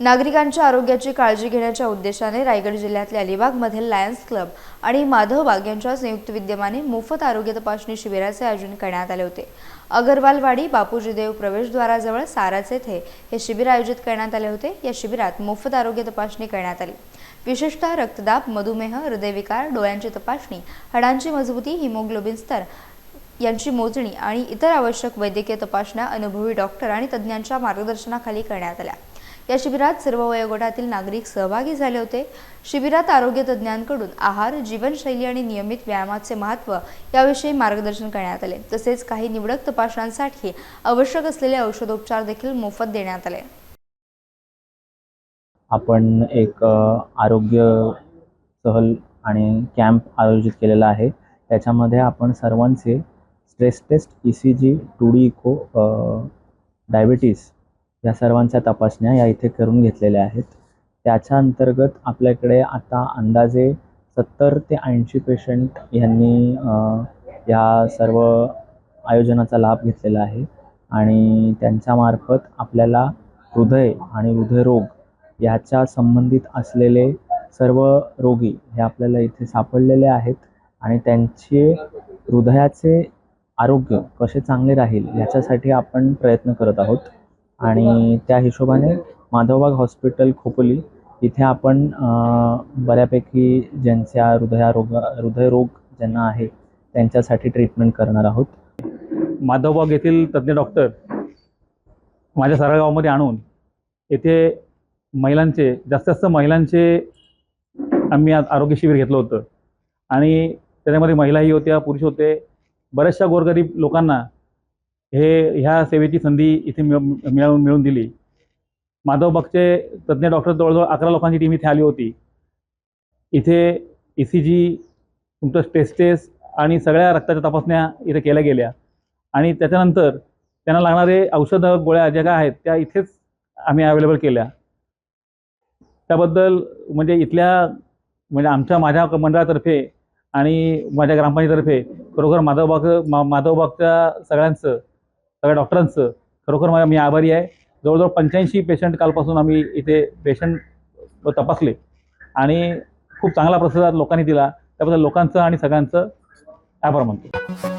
नागरिकांच्या आरोग्याची काळजी घेण्याच्या उद्देशाने रायगड जिल्ह्यातल्या अलिबागमधील लायन्स क्लब आणि माधवबाग यांच्या संयुक्त विद्यमाने मोफत आरोग्य तपासणी शिबिराचे आयोजन करण्यात आले होते. अगरवालवाडी बापूजी देव प्रवेशद्वाराजवळ साराच येथे हे शिबिर आयोजित करण्यात आले होते. या शिबिरात मोफत आरोग्य तपासणी करण्यात आली. विशेषतः रक्तदाब मधुमेह हृदयविकार डोळ्यांची तपासणी हाडांची मजबूती हिमोग्लोबिन स्तर यांची मोजणी आणि इतर आवश्यक वैद्यकीय तपासण्या अनुभवी डॉक्टर आणि तज्ज्ञांच्या मार्गदर्शनाखाली करण्यात आल्या. या शिबिरात सर्व वयोगटातील नागरिक सहभागी झाले होते. शिबिरात आरोग्य तज्ज्ञांकडून आहार जीवनशैली आणि नियमित व्यायामाचे महत्त्व याविषयी मार्गदर्शन करण्यात आले. तसेच काही निवडक तपासण्यांसाठी आवश्यक असलेले औषधोपचार देखील मोफत देण्यात आले. आपण एक आरोग्य सहल आणि कॅम्प आयोजित केलेला आहे. त्याच्यामध्ये आपण सर्वांचे stress test E C G two D echo diabetes या सर्वांच्या तपासण्या या इथे करून घेतलेल्या आहेत. त्याच्या अंतर्गत आपल्याकडे आता अंदाजे सत्तर ते ऐंशी पेशंट यांनी या सर्व आयोजनाचा लाभ घेतलेला आहे. आणि त्यांच्यामार्फत आपल्याला हृदय आणि हृदयरोग याच्या संबंधित असलेले सर्व रोगी हे आपल्याला इथे सापडलेले आहेत आणि त्यांचे हृदयाचे आरोग्य कसे चांगले राहील याच्यासाठी आपण प्रयत्न करत आहोत. आणि त्या हिशोबाने माधवबाग हॉस्पिटल खोपोली इथे आपण बऱ्यापैकी ज्यांच्या हृदयारोग हृदयरोग ज्यांना आहे त्यांच्यासाठी ट्रीटमेंट करणार आहोत. माधवबाग येथील तज्ज्ञ डॉक्टर माझ्या सारगावमध्ये आणून येथे महिलांचे जास्तीत जास्त महिलांचे आम्ही आज आरोग्य शिबिर घेतलं होतं. आणि त्याच्यामध्ये महिलाही होत्या पुरुष होते. बऱ्याचशा गोरगरीब लोकांना हे ह्या सेवेची संधी इथे मिळवून मिळवून दिली. माधवबागचे तज्ज्ञ डॉक्टर जवळजवळ अकरा लोकांची टीम इथे आली होती. इथे ई सी जी तुमचं स्ट्रेस टेस्ट आणि सगळ्या रक्ताच्या तपासण्या इथे केल्या गेल्या. आणि त्याच्यानंतर त्यांना लागणारे औषधं गोळ्या ज्या काय आहेत त्या इथेच आम्ही अवेलेबल केल्या. त्याबद्दल म्हणजे इथल्या म्हणजे आमच्या माझ्या मंडळातर्फे आणि माझ्या ग्रामपंचायतर्फे खरोखर माधवबाग मा माधवबागच्या सगळ्यांचं सगळ्या डॉक्टरांचं. खरोखर मला मी आभारी आहे. जवळजवळ पंच्याऐंशी पेशंट कालपासून आम्ही इथे पेशंट तपासले. आणि खूप चांगला प्रतिसाद लोकांनी दिला. त्याबद्दल लोकांचं आणि सगळ्यांचं आभार मानतो.